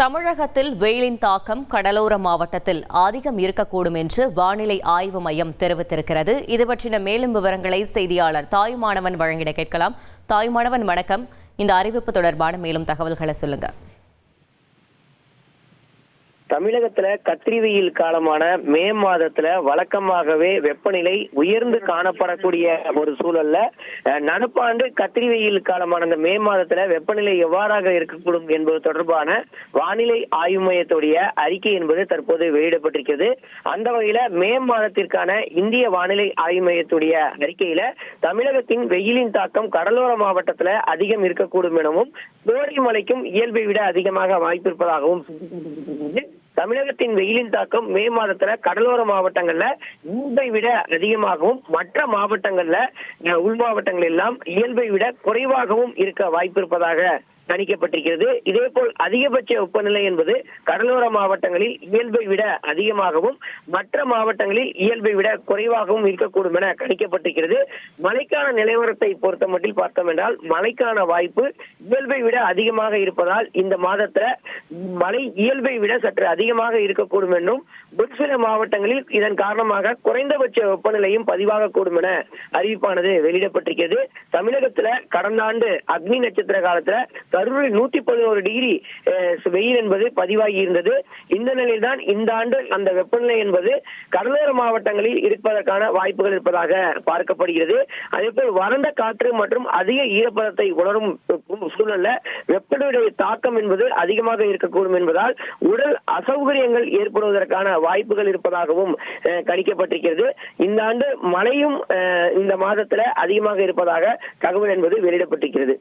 தமிழகத்தில் வெயிலின் தாக்கம் கடலோர மாவட்டத்தில் அதிகம் இருக்கக்கூடும் என்று வானிலை ஆய்வு மையம் தெரிவித்திருக்கிறது. இது பற்றின மேலும் விவரங்களை செய்தியாளர் தாயுமானவன் வழங்கிட கேட்கலாம். தாயுமானவன் வணக்கம். இந்த அறிவிப்பு தொடர்பான மேலும் தகவல்களை சொல்லுங்க. தமிழகத்துல கத்திரி வெயில் காலமான மே மாதத்துல வழக்கமாகவே வெப்பநிலை உயர்ந்து காணப்படக்கூடிய ஒரு சூழல்ல நடப்பாண்டு கத்திரி வெயில் காலமான அந்த மே மாதத்துல வெப்பநிலை எவ்வாறாக இருக்கக்கூடும் என்பது தொடர்பான வானிலை ஆய்வு மையத்துடைய அறிக்கை என்பது தற்போது வெளியிடப்பட்டிருக்கிறது. அந்த வகையில மே மாதத்திற்கான இந்திய வானிலை ஆய்வு மையத்துடைய அறிக்கையில தமிழகத்தின் வெயிலின் தாக்கம் கடலோர மாவட்டத்துல அதிகம் இருக்கக்கூடும் எனவும் கோடை மலைக்கும் இயல்பை விட அதிகமாக வாய்ப்பிருப்பதாகவும் தமிழகத்தின் வெயிலின் தாக்கம் மே மாதத்துல கடலோர மாவட்டங்கள்ல இயல்பை விட அதிகமாகவும் மற்ற மாவட்டங்கள்ல அஹ், உள் மாவட்டங்கள் எல்லாம் இயல்பை விட குறைவாகவும் இருக்க வாய்ப்பு இருப்பதாக கணிக்கப்பட்டிருக்கிறது இதே போல் அதிகபட்ச வெப்பநிலை என்பது கடலோர மாவட்டங்களில் இயல்பை விட அதிகமாகவும் மற்ற மாவட்டங்களில் இயல்பை விட குறைவாகவும் இருக்கக்கூடும் என கணிக்கப்பட்டிருக்கிறது. மழைக்கான நிலவரத்தை பொறுத்த மட்டில் பார்த்தோம் என்றால் மழைக்கான வாய்ப்பு இயல்பை விட அதிகமாக இருப்பதால் இந்த மாதத்துல மழை இயல்பை விட சற்று அதிகமாக இருக்கக்கூடும் என்றும் ஒரு சில மாவட்டங்களில் இதன் காரணமாக குறைந்தபட்ச வெப்பநிலையும் பதிவாகக்கூடும் என அறிவிப்பானது வெளியிடப்பட்டிருக்கிறது. தமிழகத்துல கடந்த ஆண்டு அக்னி நட்சத்திர காலத்துல கரூரில் நூத்தி பதினோரு டிகிரி வெயில் என்பது பதிவாகி இருந்தது. இந்த நிலையில்தான் இந்த ஆண்டு அந்த வெப்பநிலை என்பது கடலோர மாவட்டங்களில் இருப்பதற்கான வாய்ப்புகள் இருப்பதாக பார்க்கப்படுகிறது. அதே போல் வறண்ட காற்று மற்றும் அதிக ஈரப்பதத்தை உணரும் சூழல்ல வெப்பநிலையுடைய தாக்கம் என்பது அதிகமாக இருக்கக்கூடும் என்பதால் உடல் அசௌகரியங்கள் ஏற்படுவதற்கான வாய்ப்புகள் இருப்பதாகவும் கணிக்கப்பட்டிருக்கிறது. இந்த ஆண்டு மழையும் இந்த மாதத்துல அதிகமாக இருப்பதாக தகவல் என்பது வெளியிடப்பட்டிருக்கிறது.